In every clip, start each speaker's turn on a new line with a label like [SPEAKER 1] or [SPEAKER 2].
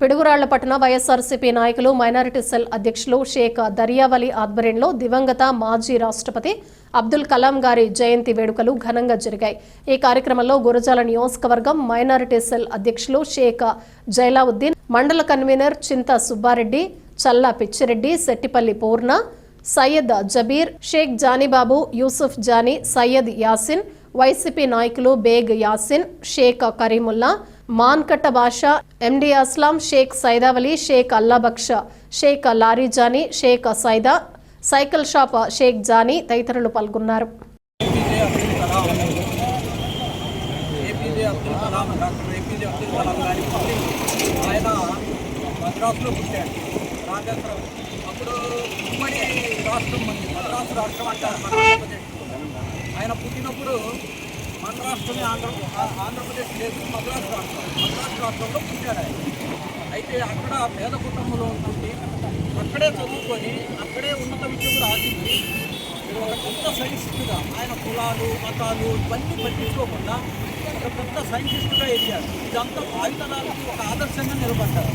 [SPEAKER 1] పిడుగురాళ్ళపట్న వైఎస్ఆర్సీపీ నాయకులు minority cell అధ్యక్షులు షేక్ దర్యావలి ఆధ్వర్యంలో దివంగత మాజీ రాష్ట్రపతి అబ్దుల్ కలాం గారి జయంతి వేడుకలు ఘనంగా జరిగాయి. ఈ కార్యక్రమంలో గురజాల నియోజకవర్గం మైనారిటీ సెల్ అధ్యక్షులు షేక్ జైలావుద్దీన్ మండల కన్వీనర్ చింత సుబ్బారెడ్డి చల్లా పిచ్చిరెడ్డి సెట్టిపల్లి పూర్ణ సయ్యద్ జబీర్ షేక్ జానీబాబు యూసుఫ్ జానీ సయ్యద్ యాసిన్ వైసీపీ నాయకులు Baig Yasin Shaik Karimulla Mankatta Basha MD Aslam Shaik Saidavali Shaik Allabaksha Shaik Larijani Shaik Saida cycle shop Shaik Jani తదితరులు పాల్గొన్నారు.
[SPEAKER 2] ఆయన మద్రాసులో పుట్టాడు అప్పుడు ఉమ్మడి రాష్ట్రం మద్రాసు రాష్ట్రం అంటారు ఆయన పుట్టినప్పుడు ఆంధ్ర రాష్ట్రమే ఆంధ్ర ఆంధ్రప్రదేశ్ లేదు మద్రాసు రాష్ట్రం. మద్రాసు రాష్ట్రంలో పుట్టాడు ఆయన అయితే అక్కడ పేద కుటుంబంలో ఉంటుంది అక్కడే చదువుకొని అక్కడే ఉన్నత విద్య కూడా ఆశించి ఒక పెద్ద సైంటిస్టుగా ఆయన కులాలు మతాలు ఇవన్నీ పట్టించుకోకుండా ఒక పెద్ద సైంటిస్టుగా ఎదిగారు. ఇదంతా భావితరాలకు ఒక ఆదర్శంగా నిలబడ్డారు.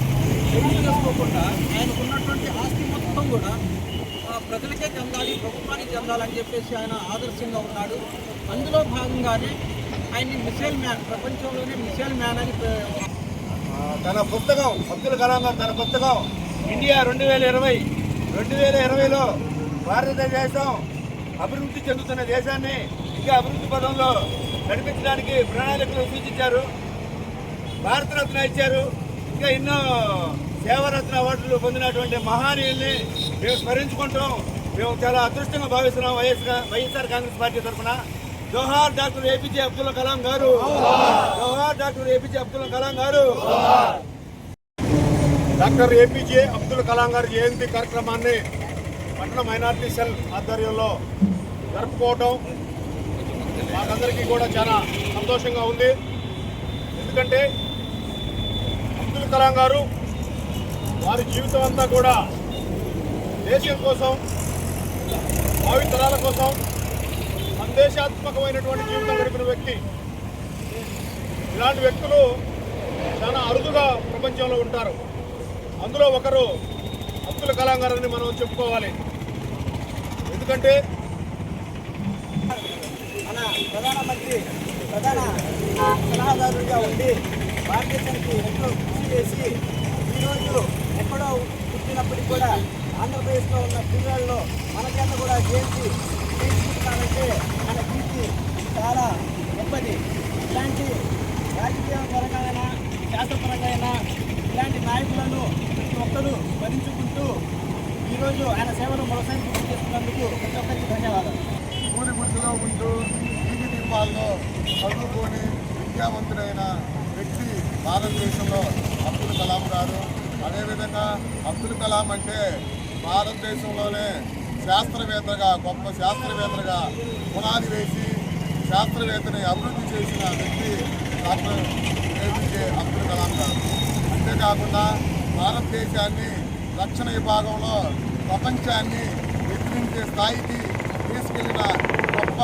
[SPEAKER 2] పెళ్ళి చేసుకోకుండా ఆయనకున్నటువంటి ఆస్తి మొత్తం కూడా ప్రజలకే చెందాలి ప్రభుత్వానికి చెందాలని చెప్పేసి ఆయన ఆదర్శంగా ఉన్నాడు. అందులో భాగంగానే ఆయన్ని మిసైల్ మ్యాన్ ప్రపంచంలోనే మిసైల్ మ్యాన్ అని
[SPEAKER 3] తన పుస్తకం అబ్దుల్ కలాం గారు తన పుస్తకం ఇండియా రెండు వేల ఇరవై రెండు వేల ఇరవైలో భారతదేశం అభివృద్ధి చెందుతున్న దేశాన్ని ఇంకా అభివృద్ధి పదంలో నడిపించడానికి ప్రణాళికలు సూచించారు. భారతరత్న ఇచ్చారు. ఇంకా ఎన్నో సేవరత్న అవార్డులు పొందినటువంటి మహానీయుల్ని మేము స్మరించుకుంటాం మేము చాలా అదృష్టంగా భావిస్తున్నాం వైఎస్ వైఎస్ఆర్ కాంగ్రెస్ పార్టీ తరఫున. జోహార్ డాక్టర్ ఏపీజే అబ్దుల్ కలాం గారు. జోహార్ డాక్టర్ ఏపీజే అబ్దుల్ కలాం గారు. డాక్టర్ ఏపీజే అబ్దుల్ కలాం గారి జయంతి కార్యక్రమాన్ని పట్టణ మైనార్టీ సెల్ ఆధ్వర్యంలో జరుపుకోవటం మాకందరికీ కూడా చాలా సంతోషంగా ఉంది. ఎందుకంటే అబ్దుల్ కలాం గారు వారి జీవితం అంతా కూడా దేశం కోసం భావి తరాల కోసం సందేశాత్మకమైనటువంటి జీవితం గడిపిన వ్యక్తి. ఇలాంటి వ్యక్తులు చాలా అరుదుగా ప్రపంచంలో ఉంటారు. అందులో ఒకరు అబ్దుల్ కలాం గారని మనం చెప్పుకోవాలి. ఎందుకంటే
[SPEAKER 2] మన ప్రధానమంత్రి ప్రధాన సలహాదారుడిగా ఉండి భారతదేశానికి ఎంతో కృషి చేసి కూడా ఆంధ్రప్రదేశ్లో ఉన్న పిల్లల్లో మన చేత కూడా చేసి తీసుకుంటానంటే మన కీర్తి చాలా గొప్పది. ఇలాంటి రాజకీయ పరంగా శాస్త్రపరంగా ఇలాంటి నాయకులను ప్రతి ఒక్కరూ స్మరించుకుంటూ ఈరోజు ఆయన సేవలు మరోసారి పూర్తి చేస్తున్నందుకు ప్రతి ఒక్కరికి ధన్యవాదాలు.
[SPEAKER 3] ఊరి గుడిలో ఉంటూ వీధి దీపాల్లో చదువుకొని విద్యావంతుడైన వ్యక్తి భారతదేశంలో అబ్దుల్ కలాం గారు. అదేవిధంగా అబ్దుల్ కలాం అంటే భారతదేశంలోనే శాస్త్రవేత్తగా గొప్ప శాస్త్రవేత్తగా పునాది వేసి శాస్త్రవేత్తని అభివృద్ధి చేసిన వ్యక్తి డాక్టర్ ఏపీజే అబ్దుల్ కలాం గారు. అంతేకాకుండా భారతదేశాన్ని రక్షణ విభాగంలో ప్రపంచాన్ని ఎదిరించే స్థాయికి తీసుకెళ్ళిన గొప్ప